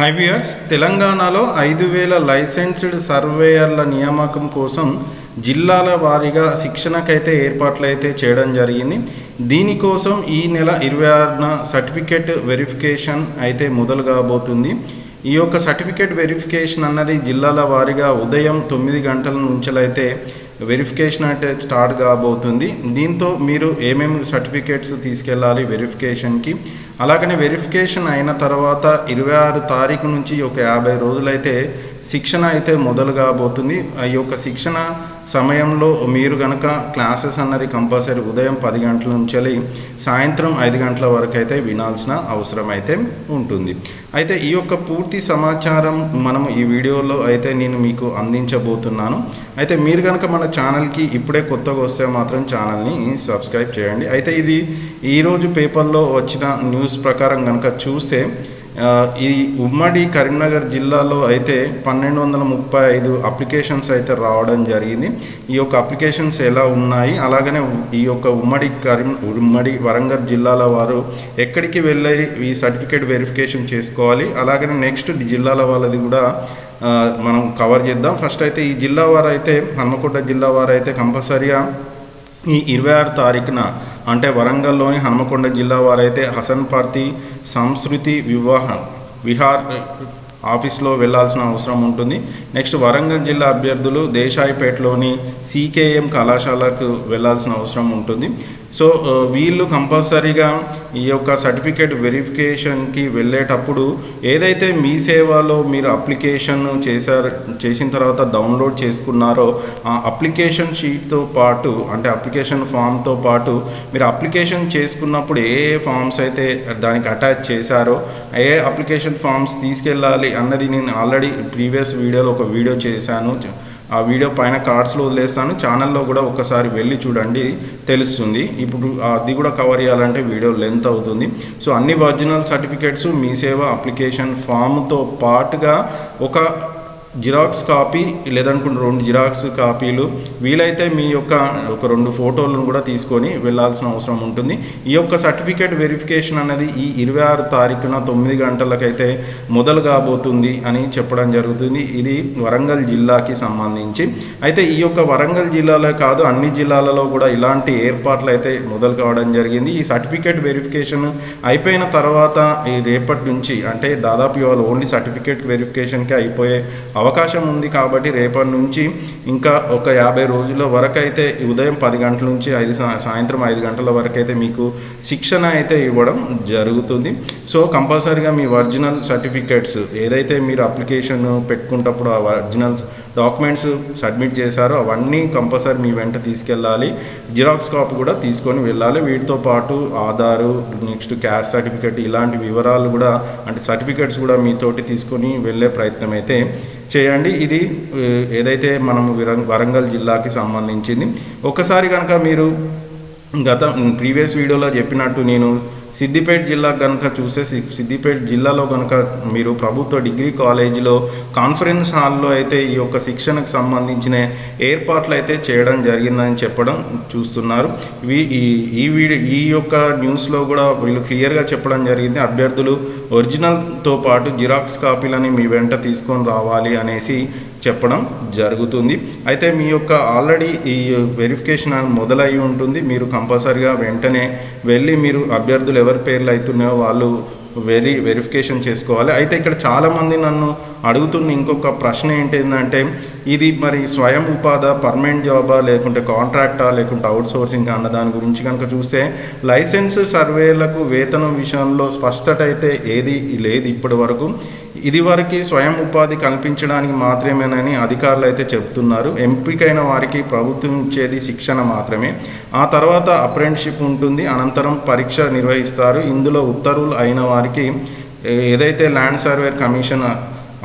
హైవియర్స్ తెలంగాణలో ఐదు వేల లైసెన్స్డ్ సర్వేయర్ల నియామకం కోసం జిల్లాల వారీగా శిక్షణకైతే ఏర్పాట్లు అయితే చేయడం జరిగింది. దీనికోసం ఈ నెల ఇరవై ఆరున సర్టిఫికేట్ వెరిఫికేషన్ అయితే మొదలు కాబోతుంది. ఈ యొక్క సర్టిఫికేట్ వెరిఫికేషన్ అన్నది జిల్లాల వారీగా ఉదయం తొమ్మిది గంటల నుంచలైతే వెరిఫికేషన్ అంటే స్టార్ట్ కాబోతుంది దీంతో మీరు ఏమేమి సర్టిఫికేట్స్ తీసుకెళ్ళాలి వెరిఫికేషన్కి అలాగనే వెరిఫికేషన్ అయిన తర్వాత ఇరవై ఆరు తారీఖు నుంచి ఒక యాభై రోజులైతే శిక్షణ అయితే మొదలు కాబోతుంది. ఈ యొక్క శిక్షణ సమయంలో మీరు కనుక క్లాసెస్ అన్నది కంపల్సరీ ఉదయం పది గంటల నుంచి సాయంత్రం ఐదు గంటల వరకు అయితే వినాల్సిన అవసరం అయితే ఉంటుంది. అయితే ఈ యొక్క పూర్తి సమాచారం మనం ఈ వీడియోలో అయితే నేను మీకు అందించబోతున్నాను. అయితే మీరు కనుక మన ఛానల్కి ఇప్పుడే కొత్తగా వస్తే మాత్రం ఛానల్ని సబ్స్క్రైబ్ చేయండి. అయితే ఇది ఈరోజు పేపర్లో వచ్చిన న్యూస్ ప్రకారం కనుక చూస్తే ఈ ఉమ్మడి కరీంనగర్ జిల్లాలో అయితే పన్నెండు వందల ముప్పై ఐదు అప్లికేషన్స్ అయితే రావడం జరిగింది. ఈ యొక్క అప్లికేషన్స్ ఎలా ఉన్నాయి? అలాగనే ఈ యొక్క ఉమ్మడి కరీం ఉమ్మడి వరంగల్ జిల్లాల వారు ఎక్కడికి వెళ్ళి ఈ సర్టిఫికేట్ వెరిఫికేషన్ చేసుకోవాలి? అలాగనే నెక్స్ట్ జిల్లాల వాళ్ళది కూడా మనం కవర్ చేద్దాం. ఫస్ట్ అయితే ఈ జిల్లా వారు అయితే హన్మకొండ జిల్లా వారు అయితే కంపల్సరీగా ఈ ఇరవై ఆరు తారీఖున అంటే వరంగల్లోని హన్మకొండ జిల్లా వారైతే హసన్పర్తి సంస్కృతి వివాహ విహార్ ఆఫీస్లో వెళ్ళాల్సిన అవసరం ఉంటుంది. నెక్స్ట్ వరంగల్ జిల్లా అభ్యర్థులు దేశాయిపేటలోని సీకేఎం కళాశాలకు వెళ్ళాల్సిన అవసరం ఉంటుంది. సో uh, వీళ్ళు కంపల్సరీగా ఈ యొక్క సర్టిఫికేట్ వెరిఫికేషన్కి వెళ్ళేటప్పుడు ఏదైతే మీ సేవలో మీరు అప్లికేషన్ చేశారు చేసిన తర్వాత డౌన్లోడ్ చేసుకున్నారో ఆ అప్లికేషన్ షీట్తో పాటు అంటే అప్లికేషన్ ఫామ్తో పాటు మీరు అప్లికేషన్ చేసుకున్నప్పుడు ఏ ఏ ఫామ్స్ అయితే దానికి అటాచ్ చేశారో ఏ అప్లికేషన్ ఫామ్స్ తీసుకెళ్ళాలి అన్నది నేను ఆల్రెడీ ప్రీవియస్ వీడియోలో ఒక వీడియో చేశాను. ఆ వీడియో పైన కార్డ్స్లో వదిలేస్తాను. ఛానల్లో కూడా ఒకసారి వెళ్ళి చూడండి తెలుస్తుంది. ఇప్పుడు అది కూడా కవర్ చేయాలంటే వీడియో లెంత్ అవుతుంది. సో అన్ని original certificates Mee Seva application ఫామ్తో పాటుగా ఒక జిరాక్స్ కాపీ లేదనుకుంటే రెండు జిరాక్స్ కాపీలు వీలైతే మీ యొక్క ఒక రెండు ఫోటోలను కూడా తీసుకొని వెళ్ళాల్సిన అవసరం ఉంటుంది. ఈ యొక్క సర్టిఫికేట్ వెరిఫికేషన్ అనేది ఈ ఇరవై ఆరు తారీఖున తొమ్మిది గంటలకైతే మొదలు కాబోతుంది అని చెప్పడం జరుగుతుంది. ఇది వరంగల్ జిల్లాకి సంబంధించి. అయితే ఈ యొక్క వరంగల్ జిల్లాలో కాదు అన్ని జిల్లాలలో కూడా ఇలాంటి ఏర్పాట్లు అయితే మొదలు కావడం జరిగింది. ఈ సర్టిఫికేట్ వెరిఫికేషన్ అయిపోయిన తర్వాత ఈ రేపటి నుంచి అంటే దాదాపు ఇవాళ ఓన్లీ సర్టిఫికేట్ వెరిఫికేషన్కి అయిపోయే అవకాశం ఉంది కాబట్టి రేపటి నుంచి ఇంకా ఒక యాభై రోజుల వరకు అయితే ఉదయం పది గంటల నుంచి ఐదు సాయంత్రం ఐదు గంటల వరకు అయితే మీకు శిక్షణ అయితే ఇవ్వడం జరుగుతుంది. సో కంపల్సరీగా మీ ఒరిజినల్ సర్టిఫికేట్స్ ఏదైతే మీరు అప్లికేషన్ పెట్టుకుంటప్పుడు ఆ ఒరిజినల్ డాక్యుమెంట్స్ సబ్మిట్ చేశారో అవన్నీ కంపల్సరీ మీ వెంట తీసుకెళ్ళాలి. జిరాక్స్ కాపీ కూడా తీసుకొని వెళ్ళాలి. వీటితో పాటు ఆధారు నెక్స్ట్ క్యాస్ట్ సర్టిఫికేట్ ఇలాంటి వివరాలు కూడా అంటే సర్టిఫికేట్స్ కూడా మీతోటి తీసుకొని వెళ్ళే ప్రయత్నం అయితే చేయండి. ఇది ఏదైతే మనం వరంగల్ జిల్లాకి సంబంధించింది. ఒకసారి కనుక మీరు గత ప్రీవియస్ వీడియోలో చెప్పినట్టు నేను సిద్దిపేట జిల్లా కనుక చూసే సి- సిద్దిపేట జిల్లాలో కనుక మీరు ప్రభుత్వ డిగ్రీ కాలేజీలో కాన్ఫరెన్స్ హాల్లో అయితే ఈ యొక్క శిక్షణకు సంబంధించిన ఏర్పాట్లు అయితే చేయడం జరిగిందని చెప్పడం చూస్తున్నారు. ఇవి ఈ ఈ వీడియో ఈ యొక్క న్యూస్లో కూడా వీళ్ళు క్లియర్గా చెప్పడం జరిగింది. అభ్యర్థులు ఒరిజినల్తో పాటు జిరాక్స్ కాపీలని మీ వెంట తీసుకొని రావాలి అనేసి చెప్పడం జరుగుతుంది. అయితే మీ యొక్క ఆల్రెడీ ఈ వెరిఫికేషన్ అని మొదలై ఉంటుంది. మీరు కంపల్సరిగా వెంటనే వెళ్ళి మీరు అభ్యర్థులు ఎవరి పేర్లు అవుతున్నాయో వాళ్ళు వెరీ వెరిఫికేషన్ చేసుకోవాలి. అయితే ఇక్కడ చాలామంది నన్ను అడుగుతున్న ఇంకొక ప్రశ్న ఏంటంటే ఇది మరి స్వయం ఉపాధ పర్మనెంట్ జాబా లేకుంటే కాంట్రాక్టా లేకుంటే అవుట్ సోర్సింగ్ అన్న దాని గురించి కనుక చూస్తే లైసెన్స్ సర్వేలకు వేతనం విషయంలో స్పష్టత అయితే ఏది లేదు ఇప్పటి వరకు. ఇది వరకు స్వయం ఉపాధి కల్పించడానికి మాత్రమేనని అధికారులు అయితే చెప్తున్నారు. ఎంపికైన వారికి ప్రభుత్వం ఇచ్చేది శిక్షణ మాత్రమే. ఆ తర్వాత అప్రెంటిషిప్ ఉంటుంది. అనంతరం పరీక్ష నిర్వహిస్తారు. ఇందులో ఉత్తర్వులు అయిన వారికి ఏదైతే ల్యాండ్ సర్వేర్ కమిషన్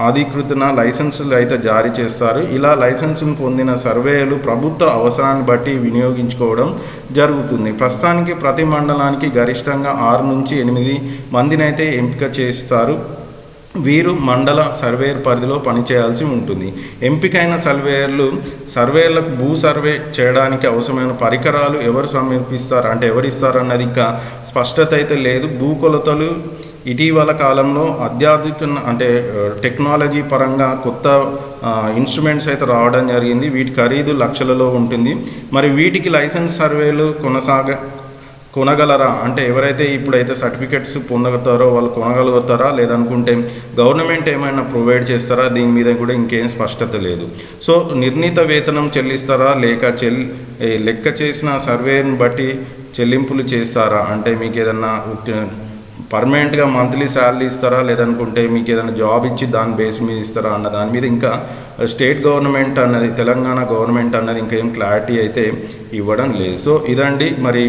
అధికృతన లైసెన్సులు అయితే జారీ చేస్తారు. ఇలా లైసెన్సును పొందిన సర్వేలు ప్రభుత్వ అవసరాన్ని బట్టి వినియోగించుకోవడం జరుగుతుంది. ప్రస్తుతానికి ప్రతి మండలానికి గరిష్టంగా ఆరు నుంచి ఎనిమిది మందినైతే ఎంపిక చేస్తారు. వీరు మండల సర్వేయర్ పరిధిలో పనిచేయాల్సి ఉంటుంది. ఎంపికైన సర్వేయర్లు సర్వేలకు భూ సర్వే చేయడానికి అవసరమైన పరికరాలు ఎవరు సమర్పిస్తారు అంటే ఎవరిస్తారు అన్నది ఇంకా స్పష్టత అయితే లేదు. భూ కొలతలు ఇటీవల కాలంలో అత్యాధునిక అంటే టెక్నాలజీ పరంగా కొత్త ఇన్స్ట్రుమెంట్స్ అయితే రావడం జరిగింది. వీటి ఖరీదు లక్షలలో ఉంటుంది. మరి వీటికి లైసెన్స్ సర్వేలు కొనసాగ కొనగలరా? అంటే ఎవరైతే ఇప్పుడైతే సర్టిఫికెట్స్ పొందగలుగుతారో వాళ్ళు కొనగలుగుతారా? లేదనుకుంటే గవర్నమెంట్ ఏమైనా ప్రొవైడ్ చేస్తారా? దీని మీద కూడా ఇంకేం స్పష్టత లేదు. సో నిర్ణీత వేతనం చెల్లిస్తారా? లేక చెల్ లెక్క చేసిన సర్వేని బట్టి చెల్లింపులు చేస్తారా? అంటే మీకు ఏదన్నా పర్మనెంట్గా మంత్లీ శాలరీ ఇస్తారా? లేదనుకుంటే మీకు ఏదైనా జాబ్ ఇచ్చి దాని బేస్ మీద ఇస్తారా అన్న దాని మీద ఇంకా స్టేట్ గవర్నమెంట్ అన్నది తెలంగాణ గవర్నమెంట్ అన్నది ఇంకా ఏం క్లారిటీ అయితే ఇవ్వడం లేదు. సో ఇదండి మరి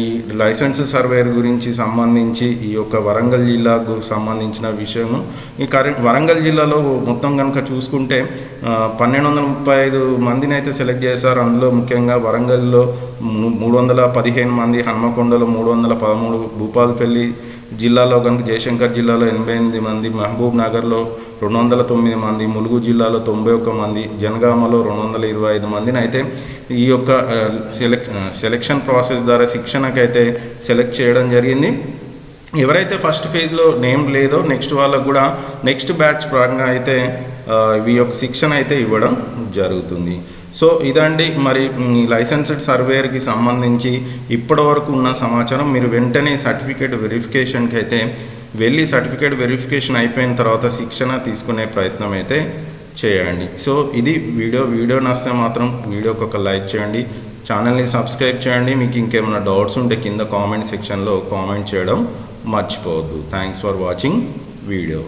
ఈ లైసెన్స్ సర్వేర్ గురించి సంబంధించి ఈ యొక్క వరంగల్ జిల్లాకు సంబంధించిన విషయము. ఈ కరెంట్ వరంగల్ జిల్లాలో మొత్తం కనుక చూసుకుంటే పన్నెండు వందల ముప్పై ఐదు మందిని అయితే సెలెక్ట్ చేశారు. అందులో ముఖ్యంగా వరంగల్లో మూడు వందల పదిహేను మంది హన్మకొండలో మూడు వందల పదమూడు భూపాలపల్లి జిల్లాలో కనుక జయశంకర్ జిల్లాలో ఎనభై ఎనిమిది మంది మహబూబ్ నగర్లో రెండు వందల తొమ్మిది మంది ములుగు జిల్లాలో తొంభై ఒక్క మంది జనగామలో రెండు వందల ఇరవై ఐదు మందిని అయితే ఈ యొక్క సెలెక్ సెలెక్షన్ ప్రాసెస్ ద్వారా శిక్షణకైతే సెలెక్ట్ చేయడం జరిగింది. ఎవరైతే ఫస్ట్ ఫేజ్లో నేమ్ లేదో నెక్స్ట్ వాళ్ళకు కూడా నెక్స్ట్ బ్యాచ్ పరంగా అయితే ఈ యొక్క శిక్షణ అయితే ఇవ్వడం జరుగుతుంది. సో ఇదండి మరి లైసెన్స్డ్ సర్వేయర్కి సంబంధించి ఇప్పటివరకు ఉన్న సమాచారం. మీరు వెంటనే సర్టిఫికేట్ వెరిఫికేషన్కి అయితే వెళ్ళి సర్టిఫికేట్ వెరిఫికేషన్ అయిపోయిన తర్వాత శిక్షణ తీసుకునే ప్రయత్నం అయితే చేయండి. సో ఇది వీడియో వీడియో నస్తే మాత్రం వీడియోకి ఒక లైక్ చేయండి. ఛానల్ని సబ్స్క్రైబ్ చేయండి. మీకు ఇంకేమైనా డౌట్స్ ఉంటే కింద కామెంట్ సెక్షన్లో కామెంట్ చేయడం మర్చిపోవద్దు. Thanks for watching video.